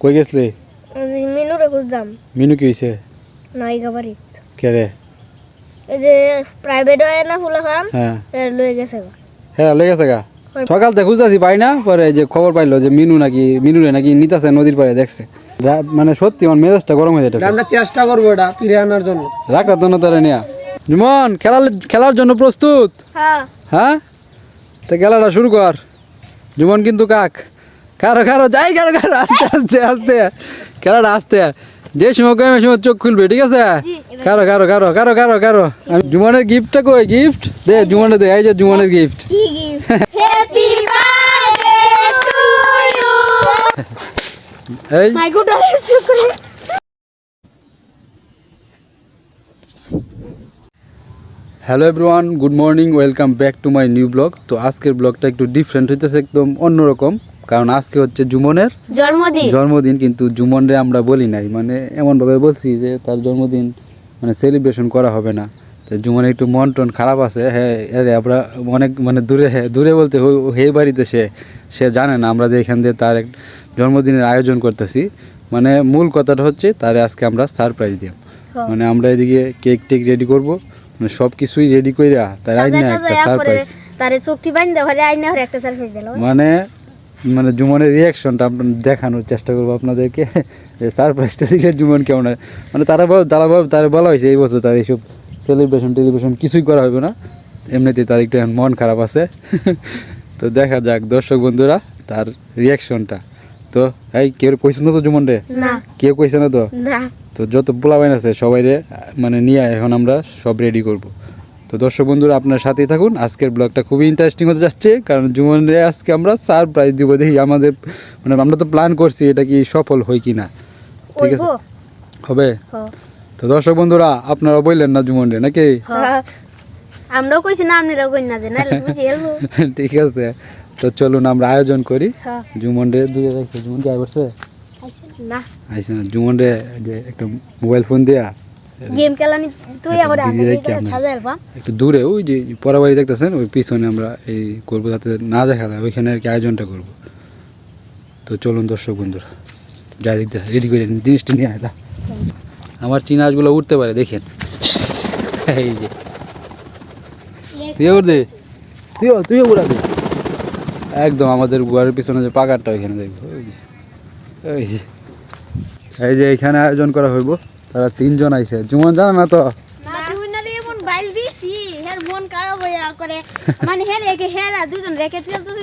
কই গেছলি? মেনুরে খুঁজতাম মিনু কি হয়েছে নায়িকা বাড়ি কে রে এই যে প্রাইভেট হয় না ফুলা খান হ্যাঁ লয়ে গেছে গো। হ্যাঁ লেগে গেছে গা? সকাল থেকে খুঁজতেছি পাই না? পরে এই যে খবর পাইলো যে মিনু নাকি মিনুরে নাকি নিতাছে নদীর পাড়ে দেখছে। যা- মানে সত্যি আমার মেজাজটা গরম হয়ে যেটা আমরা চেষ্টা করব এটা ফিরে আনার জন্য। রাখতাম তো না তারা নিয়া। জুমন খেলার খেলার জন্য প্রস্তুত? হ্যাঁ। হ্যাঁ? তো খেলাটা শুরু কর। জুমন কিন্তু কাক? কারও কারও যাই কারও কারও আস্তে আস্তে আস্তে। খেলাটা আস্তে। যে সময় কমে সময় চোখ খুলবে ঠিক আছে? কারও কারও কারও কারও কারও কারও। আমি জুমনের গিফটটা কই? গিফট দে জুমনে দে এই যে জুমনের gift happy birthday to you এই। My good শুক্রে hello everyone good morning welcome back to my new blog তো আজকের ব্লগটা একটু ডিফারেন্ট হইতেছে একদম অন্যরকম। কারণ আজকে হচ্ছে জুমনের জন্মদিন। জন্মদিন কিন্তু জুমনরে আমরা বলি নাই। মানে এমনভাবে বলছি যে তার জন্মদিন মানে সেলিব্রেশন করা হবে না। তো জুমনের একটু মন টন খারাপ আছে। হ্যাঁ আরে আমরা অনেক মানে দূরে হ্যাঁ দূরে বলতে হে বাড়িতে সে সে জানে না। আমরা যে এখান দিয়ে তার এক জন্মদিনের আয়োজন করতেছি মানে মূল কথাটা হচ্ছে তারে আজকে আমরা সারপ্রাইজ দিই মানে আমরা এদিকে কেক টেক রেডি করব। মানে সব কিছুই রেডি কইরা তার আইন একটা সারপ্রাইজ তারে চোখটি বাইন দে ঘরে আইনা ঘরে একটা সেলফি দিল। মানে মানে জুমনের রিয়াকশনটা আপনার দেখানোর চেষ্টা করব আপনাদেরকে। যে সারপ্রাইজটা দিলে জুমন কেমন হয়। মানে তারা বল তারা বল তারা বলা হয়েছে এই বছর তার এইসব সেলিব্রেশন টেলিব্রেশন কিছুই করা হবে না। এমনিতে তার একটু এখন মন খারাপ আছে। তো দেখা যাক দর্শক বন্ধুরা তার রিয়াকশনটা তো এই কেউ কইছে না তো জুমন রে? কেউ কইছে না তো? তো যত পোলাবাইন আছে সবাই রে মানে নিয়ে এখন আমরা সব রেডি করব। তো দর্শক বন্ধুরা আপনার সাথেই থাকুন। আজকের ব্লগটা খুবই ইন্টারেস্টিং হতে যাচ্ছে কারণ জীবনে আজকে আমরা সারপ্রাইজ দিব দেখি আমাদের মানে আমরা তো প্ল্যান করছি এটা কি সফল হয় কি না। ঠিক আছে? হবে? হ্যাঁ। তো দর্শক বন্ধুরা আপনারা বললেন না জুমন রে নাকি? হ্যাঁ। আমরাও কইছি না আপনারাও কই না যে নাহলে তুমি জেলবো ঠিক আছে। তো চলুন আমরা আয়োজন করি। হ্যাঁ। জুমন রে দূরে রাখছে জুমন কি করছে? না। আইসে না। জুমন রে যে একটা মোবাইল ফোন দিয়া গেম খেলানি তুই আবার রাখছি আমরা। আলবা। একটু দূরে ওই যে পরাবাড়ি দেখতেছেন ওই পিছনে আমরা এই করব যাতে না দেখা যায় ওইখানে আর কি আয়োজনটা করব। তো চলুন দর্শক বন্ধুরা যা দেখতে রেডি করে জিনিসটা নিয়ে আয়। আমার চিনাজগুলো উঠতে পারে দেখেন। এই যে। তুইও উঠ দে। তুইও তুইও উড়াবি। একদম আমাদের গুয়ারের পিছনে যে পাকারটা ওইখানে দেখব ওই যে। এই যে। এইখানে আয়োজন করা হইব। তারা তিনজন আইছে। জুমন জানা না তো? মন করে। মানে হের একে হেরা দুজন রেখে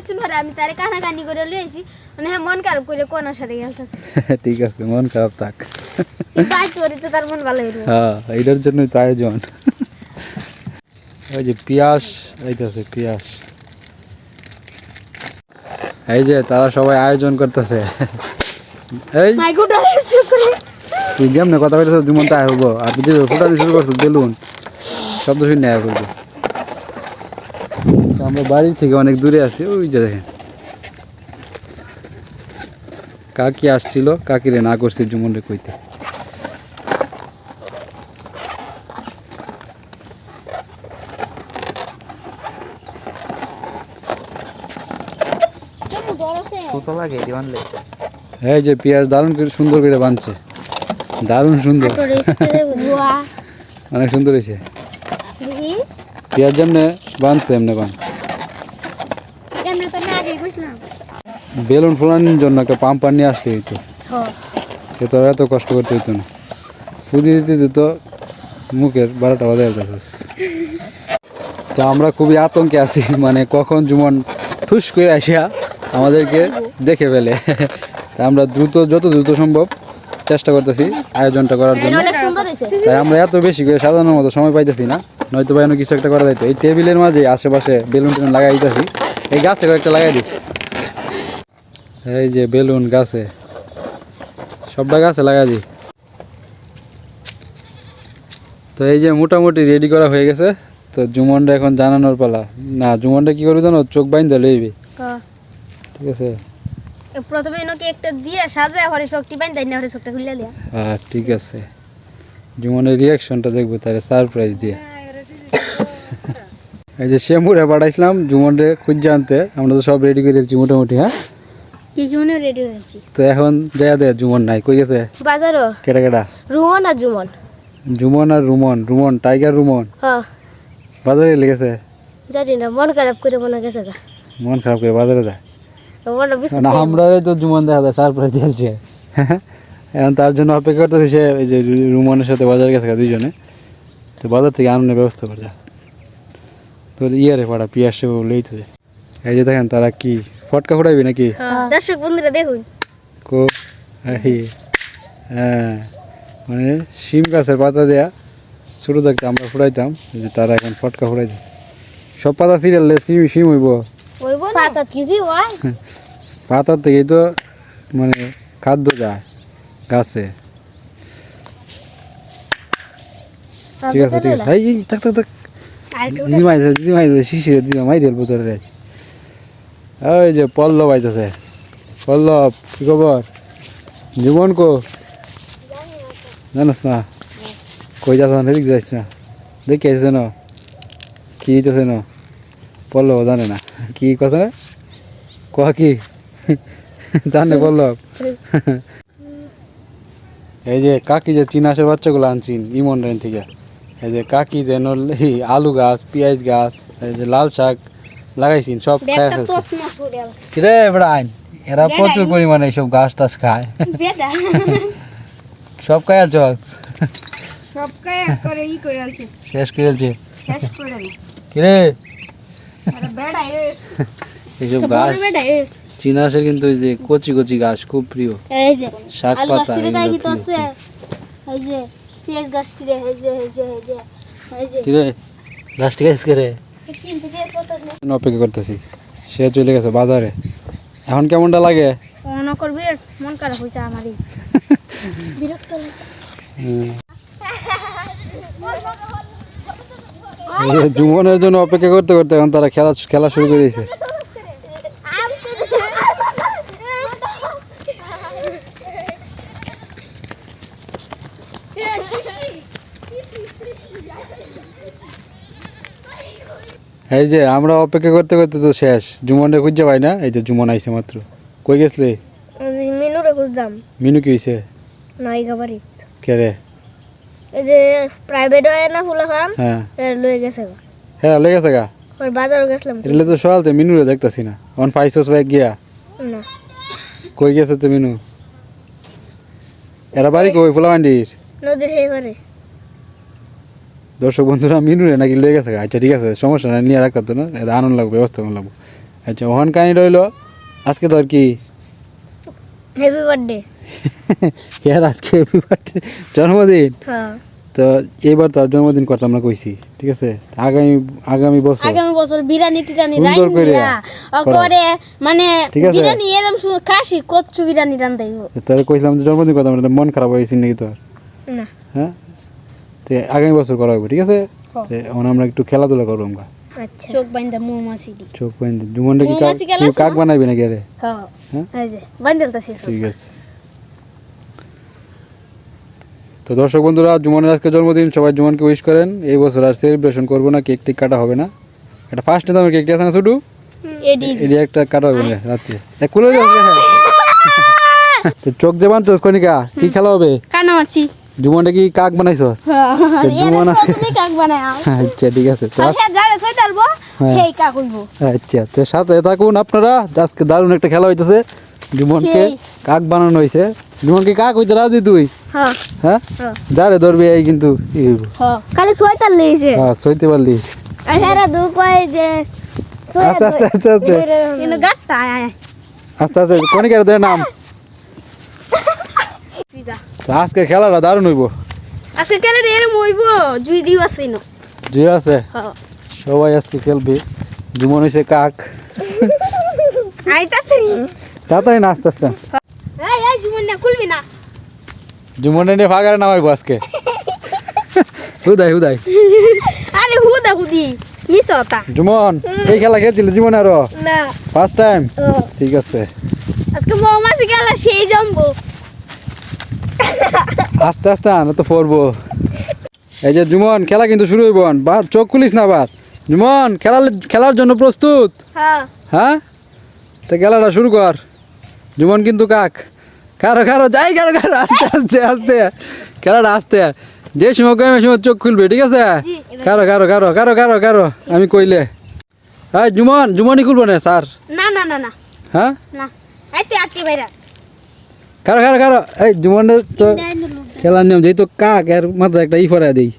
শুন হরে আমি তারে কানা কানি করে লইছি মানে হ্যাঁ মন খারাপ করে কোনার সাথে গেলতাছে ঠিক আছে মন খারাপ থাক। তো তার মন ভালো হইল। হ্যাঁ এইটার জন্যই তো আয়োজন। ওই যে পিয়াস এই যে তারা সবাই আয়োজন করতেছে। এই মাই গুড শুক্রে তুই যেমনি কথা বলতেছ তুই মনটা আয় হব আর তুই যে ফোটানি শুরু করছিস বেলুন শব্দ শুনে আয় করব আমরা বাড়ি থেকে অনেক দূরে আছি ওই যে দেখেন। কাকি আসছিল কাকিরে না করছে জুমনরে কইতে। এই যে পেঁয়াজ দারুণ করে সুন্দর করে বানছে। দারুণ সুন্দর। অনেক সুন্দর হয়েছে। দেখি পেঁয়াজ যেমনে বানছে এমনি বান। বেলুন ফোলানোর জন্য একটা পাম্পার নিয়ে আসতে হইতো। হ্যাঁ সে তো এত কষ্ট করতে হইতো না। ফুদি দিতে দিত মুখের বারোটা বাজে যাচ্ছে তো আমরা খুবই আতঙ্কে আছি মানে কখন জুমন ঠুস করে আসিয়া আমাদেরকে দেখে ফেলে। আমরা দ্রুত যত দ্রুত সম্ভব চেষ্টা করতেছি আয়োজনটা করার জন্য। তাই আমরা এত বেশি করে সাজানোর মতো সময় পাইতেছি না। নয়তো বা কিছু একটা করা যাইতো। এই টেবিলের মাঝে আশেপাশে বেলুন টেলুন লাগাই দিতেছি। এই গাছে কয়েকটা লাগাই দিস এই যে বেলুন গাছে। সবটা গাছে লাগাই দিই। তো এই যে মোটামুটি রেডি করা হয়ে গেছে। তো জুমনটা এখন জানানোর পালা। না জুমনটা কি করবি জানো? চোখ বাইন্দা লইবি। হ্যাঁ। ঠিক আছে? প্রথমে এনকে একটা দিয়ে সাজায় হরে শক্তি বাইন দেয় না হরে শক্তি খুলে দিয়া। হ্যাঁ ঠিক আছে। জুমনের রিয়াকশনটা দেখব তাহলে সারপ্রাইজ দিয়ে। এই যে শ্যাম্পুরে পাঠাইছিলাম জুমনরে খুঁজে আনতে। আমরা তো সব রেডি করে দিচ্ছি মোটামুটি হ্যাঁ? কি কি রেডি হয়েছি? তো এখন যাইয়া দে জুমন নাই কই গেছে? বাজারও? কেটা কেটা রুমন আর জুমন। জুমন আর রুমন রুমন টাইগার রুমন। হ্যাঁ। বাজারে লেগেছে জানি না মন খারাপ করে মনে গেছে মন খারাপ করে বাজারে যায়? আমরা তো জুমন দেখা যায় সারপ্রাইজ চলছে। এখন তার জন্য অপেক্ষা করতেছি সে এই যে রুমনের সাথে বাজার গেছে দুইজনে। তো বাজার থেকে আনন্দের ব্যবস্থা করে যা। তো ইয়ারে পাড়া পিয়াস বলেই তো এই যে দেখেন তারা কি ফটকা ফুটাইবি নাকি? দর্শক বন্ধুরা দেখুন। কো হ্যাঁ মানে শিম গাছের পাতা দেয়া ছোটো থাকতে আমরা ফুটাইতাম যে তারা এখন ফটকা ফুটাইছে। সব পাতা সিরিয়াল শিম শিম হইব। পাতা কিছু হয় পাতার থেকেই তো মানে খাদ্য যায় গাছে। ঠিক আছে ঠিক আছে। এই থাক থাক থাক। আর দিদি মাই দিদি মাই শিশিরে দিদি মাই দিল বোতলে আছে ওই যে পল্লব আইতেছে। পল্লব কি খবর? জীবন কো? জানাস না? কই যাস না যাস না। দেখি না কি না পল্লব জানে না। কি কথা কি? জানে পল্লব এই যে কাকি যে চিনাসের বাচ্চাগুলো আনছিন ইমন রেন থেকে। এই যে কাকি যে নল- আলু গাছ পেঁয়াজ গাছ এই যে লাল শাক লাগাইছিন সব খায় ফেলছে। তো না পড়ে ব্রাইন এরা প্রচুর পরিমাণে এইসব গাছ টাছ খায়। সব খায় চস সব কায়া করে ই করে আলছে। শেষ করেছে শেষ করে কিরে? বেড়া এইসব গাছ বড় চিনাসের কিন্তু এই যে কচি কচি গাছ খুব প্রিয়। এই যে শাক পাতা গাছটি গাছ করে অপেক্ষা করতেছি? সে চলে গেছে বাজারে। এখন কেমনটা লাগে? মনে করবি মন খারাপ হয়েছে আমারই। বিরক্ত লাগে। হুম। এই যে জুমনের জন্য অপেক্ষা করতে করতে এখন তারা খেলা খেলা শুরু করে দিয়েছে। এই যে আমরা অপেক্ষা করতে করতে তো শেষ। জুমনরে খুঁজে পাই না? এই যে জুমন আইছে মাত্র। কই গেছলে? মেনুরে খুঁজলাম। মিনু কি হয়েছে নাই খাবারই কে রে? এই যে প্রাইভেট হয় না ফুলা খান? হ্যাঁ। লয়ে গেছে গা। হ্যাঁ লেগে গেছে গা। ওর বাজারও গেছিলাম। তো। এটা তো সকালতে মিনুরে দেখতাছি না। অন পাইছস ব্যাগ গিয়া? না। কই গেছে তো মিনু? এরা বাড়ি কই ফুলামান্ডির নদীর হে পারে দর্শক বন্ধুরা মিনুরে নাকি লেগে গেছে আচ্ছা ঠিক আছে সমস্যা নাই নিয়ে রাখতাম তো না। এটা আনন্দ লাগবে ব্যবস্থা করে লাগবো। আচ্ছা ওখান কাহিনী রইল আজকে তো আর কি? হ্যাপি বার্থডে ইয়ার আজকে happy birthday, জন্মদিন? হ্যাঁ। তো এবার তো জন্মদিন করতাম না কইছি ঠিক আছে? আগামী আগামী বছর। আগামী বছর বিরিয়ানি টিরানি সুন্দর করে করে। মানে। বিরিয়ানি এরকম সু- খাসি কচ্ছু বিরিয়ানি রান্দাই তাহলে কইছিলাম যে জন্মদিন করতাম না, মন খারাপ হয়েছে নাকি তোর? না। হ্যাঁ? তো আগামী বছর করা হবে ঠিক আছে? তো এখন আমরা একটু খেলাধুলা করব আমরা। আচ্ছা। চোখ বাইন্দা মৌমাছি চোখ পয়েন্ট জুমনটা কি কাক কাক বানাইবে নাকি আরে? হ্যাঁ? হ্যাঁ? ঠিক আছে। তো দর্শক বন্ধুরা জুমনের আজকে জন্মদিন সবাই জুমনকে উইশ করেন। এই বছর আর সেলিব্রেশন করব না কেক টেক কাটা হবে না। এটা ফার্স্টে তো আমার কেকটি আছে না ছোটু এডি। একটা কাটা হবে না রাত্রে এক কুলে তো চোখ যে বানছোস কনিকা কি খেলা হবে? কানামাছি। জুমনটা কি কাক বানাইছস তো জুমন আচ্ছা ঠিক আছে হ্যাঁ হ্যাঁ। আচ্ছা তো সাথে থাকুন আপনারা আজকে দারুণ একটা খেলা হইতেছে জুমনকে কাক বানানো হয়েছে জুমনকে কাক হইতে রাজি তুই হ্যাঁ হ্যাঁ হ্যাঁ। যারে ধরবি এই কিন্তু। হ্যাঁ খালি সোয়তাল লইছে হ্যাঁ সইতে পারলি যে আস্তে আস্তে আস্তে আস্তে আস্তে আস্তে কনিকার দেয় নাম আজকে খেলাটা দারুণ হইব। আজকে কেন এরম হইব জুই দিও আছে না। জি আছে? হ্যাঁ। সবাই আজকে খেলবে। জুমন হয়েছে কাক। আই তাড়াতাড়ি। না আস্তে আস্তে। এই এই জুমন না খুলবি না। জুমনে নিয়ে ফাঁকারে নামাইবো আজকে। হুদাই হুদাই। আরে হুদা হুদি। মিস হতা জুমন এই খেলা খেলছিল জীবন আরও? না। ফার্স্ট টাইম ঠিক আছে। আজকে মৌমাছি খেলা সেই জম্বো। আস্তে আস্তে আন তো পড়ব এই যে জুমন খেলা কিন্তু শুরু হইব চোখ খুলিস না আবার। জুমন খেলার খেলার জন্য প্রস্তুত? হ্যাঁ। হ্যাঁ? তো খেলাটা শুরু কর। জুমন কিন্তু কাক। কারও কারও যাই কারও কারও আস্তে আস্তে আস্তে। খেলাটা আস্তে। যে সময় কমে সময় চোখ খুলবে ঠিক আছে? কারও কারও কারও কারও কারও কারও আমি কইলে। হ্যাঁ জুমন জুমনই খুলবো না স্যার? না না না না। হ্যাঁ? না। আইতে আটকে ভাইরা কারও কারও কারও। এই জুমনের তো খেলার নিয়ম যেহেতু কাক এর মাথায় একটা ই ফরাই দিই।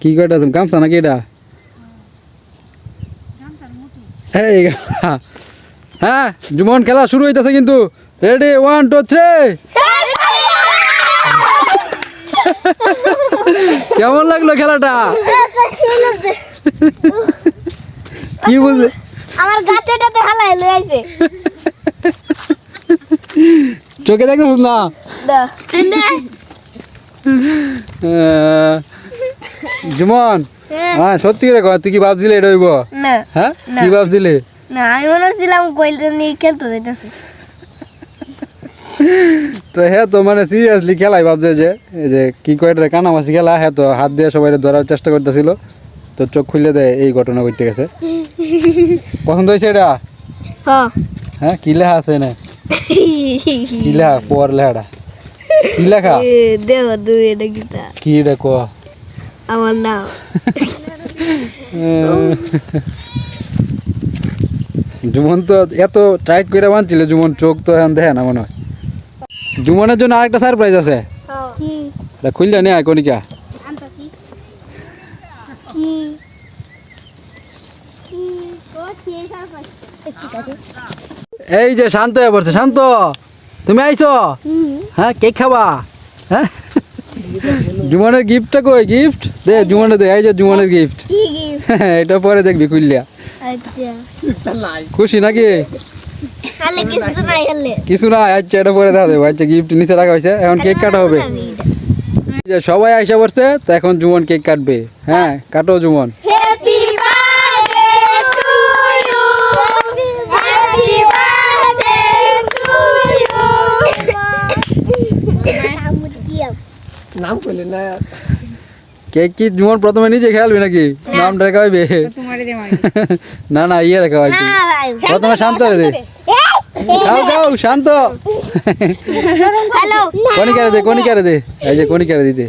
কি কয়টা আছে? গামছা নাকি এটা? এই হ্যাঁ জুমন খেলা শুরু হইতেছে কিন্তু। রেডি ওয়ান টু থ্রি কেমন লাগল খেলাটা? কি বুঝলে আমার গাছেটাতে হালাই চোখে দেখতেছিস না? জুমন। হ্যাঁ। সত্যি করে কয়, তুই কি ভাবছিলি এটা হইব? না হ্যাঁ? কি ভাবছিলি? না আমি মনে হচ্ছিলাম কইলতে নিয়ে খেলতে যেতেছে তো হ্যাঁ তো মানে সিরিয়াসলি খেলাই ভাবছে যে এই যে কি কয় এটা কানামাছি খেলা হ্যাঁ তো হাত দিয়ে সবাই ধরার চেষ্টা করতেছিল। তো চোখ খুলে দেয় এই ঘটনা ঘটতে গেছে। পছন্দ হয়েছে এটা? হ্যাঁ। হ্যাঁ কি লেখা আছে না কি লেখা পর লেখাটা কি লেখা দেও দুই এটা গীতা কি এটা ক আমার নাম জুমন তো এত টাইট করে বানছিল জুমন চোখ তো এখন দেখে না মনে হয় জুমনের জন্য আরেকটা সারপ্রাইজ আছে খুললে নে কনিকা কি এই যে শান্ত হয়ে পড়ছে শান্ত। তুমি আইছো? হ্যাঁ কেক খাবা? হ্যাঁ? জুমনের গিফটটা কই গিফট দে জুমনে দে এই যে জুমনের গিফট এটা পরে দেখবি খুললিয়া আচ্ছা। খুশি নাকি? কিছু না আচ্ছা এটা পরে দেখা দেবো। আচ্ছা গিফট নিচে রাখা হয়েছে এখন কেক কাটা হবে। এই যে সবাই আইসা পড়ছে তো এখন জুমন কেক কাটবে। হ্যাঁ কাটো Juman happy birthday to you happy birthday to you নাম কইলে না। কেক কি জুমন প্রথমে নিজে খেয়ালবি নাকি? নামটা রেখা হইবে না না ইয়ে রেখা হয়েছে প্রথমে শান্ত রে দে। খাও খাও শান্ত। হ্যালো। কনিকারে দে কনিকারে দে। এই যে কনিকারে দিতে।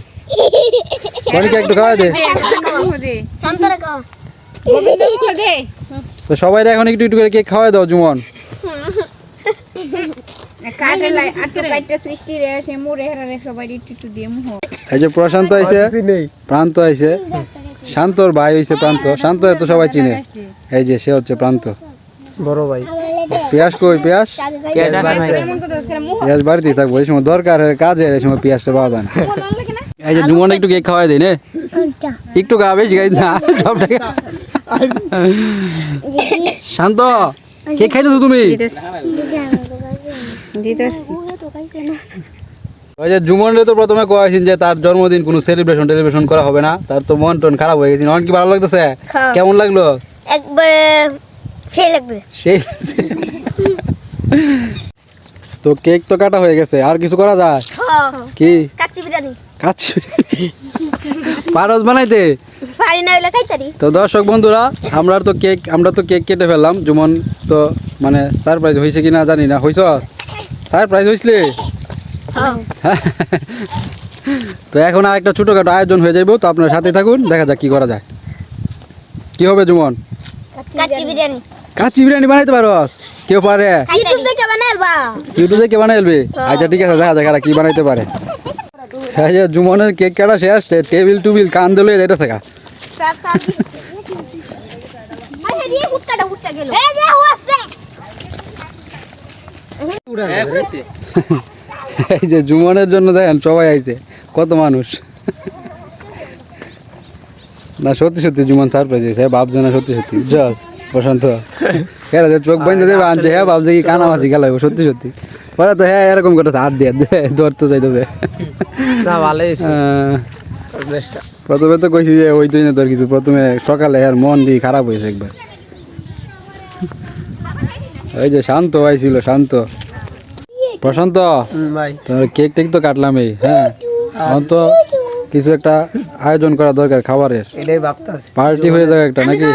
কনিকা একটু খাওয়া দে। মুখ দে। তো সবাই এখন একটু একটু করে কেক খাওয়াই দাও জুমন কাটে লাই আজকে কাটতে সৃষ্টি রে সে মুরে হেরারে সবাই একটু একটু দিয়ে মুহ এই যে প্রশান্ত আইছে। প্রান্ত আইছে। শান্তর ভাই হইছে প্রান্ত। শান্ত তো সবাই চিনে। এই যে সে হচ্ছে প্রান্ত। বড় ভাই। পেঁয়াজ কই কথা পেঁয়াজ বাড়িতেই থাকব এই সময় দরকার কাজে এই সময় পেঁয়াজটা পাওয়া যায় না। এই যে জুমন একটু কেক খাওয়াই দিই নে। একটু খা বেশি খাই না সবটা খা। শান্ত কেক খাইতেছো তুমি? দিতেছি। ওই যে জুমনের তো প্রথমে কয়েছেন যে তার জন্মদিন কোনো সেলিব্রেশন টেলিব্রেশন করা হবে না। তার তো মন টন খারাপ হয়ে গেছে। অনেক কি ভালো লাগতেছে? হ্যাঁ। কেমন লাগল? একবারে সেই লাগবে। সেই তো কেক তো কাটা হয়ে গেছে। আর কিছু করা যায়? কি? কাচ্চি বিরিয়ানি। কাচ্ছি পারস বানাইতে? পারি না হইলে খাইতারি। তো দর্শক বন্ধুরা আমরা তো কেক আমরা তো কেক কেটে ফেললাম। যেমন তো মানে সারপ্রাইজ হয়েছে কি না জানি না। হয়েছ সারপ্রাইজ হয়েছিলে তো এখন আর একটা ছোটোখাটো আয়োজন হয়ে যাইব। তো আপনার সাথে থাকুন দেখা যাক কি করা যায়। কি হবে জুমন? কাচ্চি বিরিয়ানি। কাচ্চি বিরিয়ানি বানাইতে পারস? কেউ পারে? ইউটিউব থেকে কে বানাইলবে? আচ্ছা ঠিক আছে দেখা যাক আর কি বানাইতে পারে। হ্যাঁ যে জুমনের কেক কাটা শেষ টেবিল টুবিল কান দিলে থাকা। গেল। এই যে জুমনের জন্য দেখেন সবাই আইছে। কত মানুষ। না সত্যি সত্যি জুমন সারপ্রাইজ হয়েছে। ভাবছে না সত্যি সত্যি। জাস প্রশান্ত। হ্যাঁ চোখ বাইন্দে দেবে আনছে। হ্যাঁ ভাবছে কি কানামাছি খেলাইব সত্যি সত্যি। পরে তো হ্যাঁ এরকম করে হাত দিয়ে দে ধরতে চাইতেছে। না ভালোই প্রথমে তো কইছি যে ওই তুই না তোর কিছু প্রথমে সকালে আর মন দিয়ে খারাপ হয়েছে একবার। ওই যে শান্ত আইছিল শান্ত। প্রশান্ত ভাই। তোর কেক টেক তো কাটলাম এই হ্যাঁ। এখন তো কিছু একটা আয়োজন করা দরকার খাবারের। পার্টি হয়ে যাবে একটা নাকি?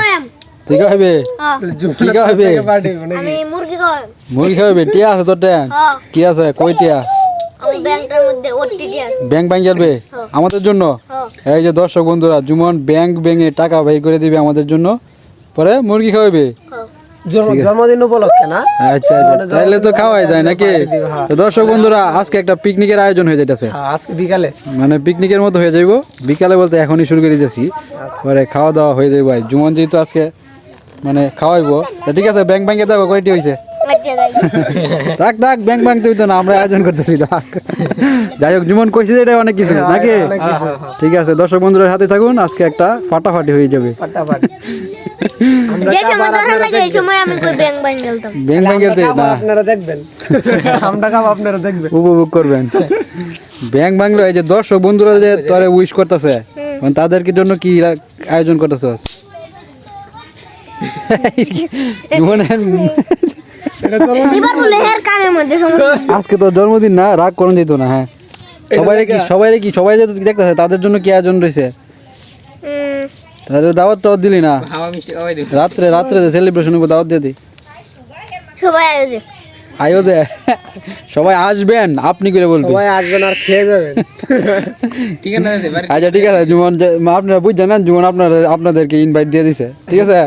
ঠিক আছে হ্যাঁ। কি খাওয়াবে আমি মুরগি খাওয়াই। মুরগি খাওয়াবে? টিয়া আছে তোর হ্যাঁ। কি আছে? কই টিয়া? আমার ব্যাংকের মধ্যে ওটিটি আছে। ব্যাংক ব্যাংক চলবে আমাদের জন্য? হ্যাঁ। এই যে দর্শক বন্ধুরা জুমন ব্যাংক ব্যাংকে টাকা বের করে দিবে আমাদের জন্য। পরে মুরগি খাওয়াবে? হ্যাঁ। জন্মদিন উপলক্ষে না? আচ্ছা আচ্ছা। তাইলে তো খাওয়াই যায় নাকি? দর্শক বন্ধুরা আজকে একটা পিকনিকের আয়োজন হয়ে যাইতেছে। হ্যাঁ, আজকে বিকালে। মানে পিকনিকের মতো হয়ে যাইব। বিকালে বলতে এখনই শুরু করে দিতেছি। পরে খাওয়া দাওয়া হয়ে যাইব ভাই। জুমন যেহেতু আজকে মানে খাওয়াইবো। ঠিক আছে ব্যাংক ব্যাংকে দেখো কয়টি হয়েছে আচ্ছা যাই থাক থাক ব্যাংক ব্যাংক তুই তো না আমরা আয়োজন করতেছি থাক। যাই হোক জুমন কইছে এটা অনেক কিছু নাকি? ঠিক আছে দর্শক বন্ধুদের হাতে থাকুন আজকে একটা ফাটাফাটি হয়ে যাবে। উপভোগ করবেন। ব্যাংক বাংলো এই যে দর্শক বন্ধুরা যে তোরে উইশ করতেছে তাদেরকে জন্য কি আয়োজন করতেছস আজকে তো জন্মদিন না রাগ করুন যেত না হ্যাঁ। সবাই কি সবাই কি সবাই যে দেখতেছে তাদের জন্য কি আয়োজন রয়েছে? তাদের দাওয়াত তো দিলি না? হাওয়া মিষ্টি খাওয়াই দিন রাত্রে রাত্রে সেলিব্রেশন দাওয়াত দিয়ে দি। সবাই আয়োজন। আয়ো দে। সবাই আসবেন আপনি করে বলবেন। সবাই আসবেন আর খেয়ে যাবেন। ঠিক আছে আচ্ছা ঠিক আছে জুমন আপনারা বুঝছেন না জুমন আপনারা আপনাদেরকে ইনভাইট দিয়ে দিছে। ঠিক আছে?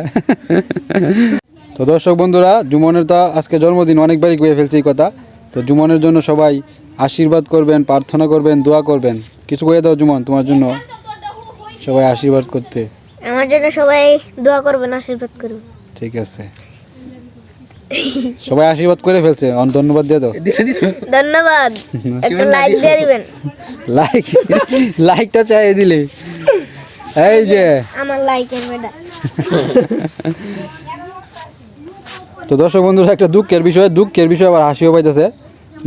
তো দর্শক বন্ধুরা জুমনের তো আজকে জন্মদিন অনেকবারই কয়ে ফেলছি এই কথা। তো জুমনের জন্য সবাই আশীর্বাদ করবেন প্রার্থনা করবেন দোয়া করবেন। কিছু কয়ে দাও জুমন তোমার জন্য। সবাই আশীর্বাদ করতে। আমার জন্য সবাই দোয়া করবেন আশীর্বাদ করবেন। ঠিক আছে। সবাই আশীর্বাদ করে ফেলছে। ধন্যবাদ দিয়ে দাও। ধন্যবাদ। একটা লাইক দিয়ে দিবেন। লাইক লাইকটা চাই দিলে। এই যে। আমার লাইকের বেটা তো দর্শক বন্ধুরা একটা দুঃখের বিষয় দুঃখের বিষয় আবার হাসিও পাইতেছে।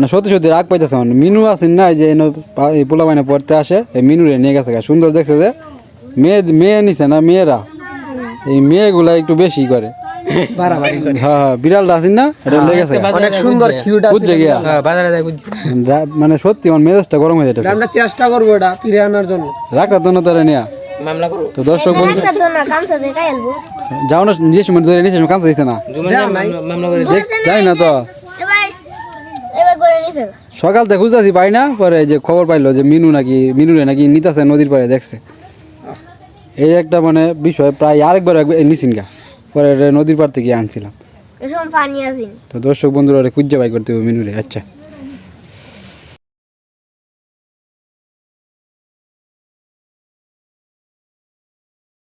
না সত্যি সত্যি রাগ পাইতেছে মানে মিনু আছেন না এই যে পোলা বাইনে পড়তে আসে এই মিনুরে নিয়ে গেছে। সুন্দর দেখছে যে মেয়ে মেয়ে নিছে না মেয়েরা? এই মেয়েগুলা একটু বেশি করে। বাড়াবাড়ি করে। হ্যাঁ হ্যাঁ আছেন না? এটা লেগে অনেক সুন্দর কিউট আছে বুঝছে গিয়া? বাজারে যাই বুঝছি। মানে সত্যি আমার মেজাজটা গরম হয়ে আমরা চেষ্টা করব এটা ফিরে আনার জন্য। রাখতা তো না তারা নিয়া। মামলা করব। তো দর্শক বন্ধু একটা তো না কামসা দিয়ে কাই আলবো। যাও না যে সময় ধরে নিয়েছে কাঁচা দিতে না। মামলা করে দেখ না তো। সকাল থেকে খুঁজতেছি পাই না পরে যে খবর পাইলো যে মিনু নাকি মিনুরে নাকি নিতাছে নদীর পাড়ে দেখছে। এই একটা মানে বিষয় প্রায় আরেকবার একবার নিছিন গা। পরে নদীর পাড় থেকে আনছিলাম। তো দর্শক বন্ধুরা খুঁজে বাই করতে হবে মিনুরে আচ্ছা।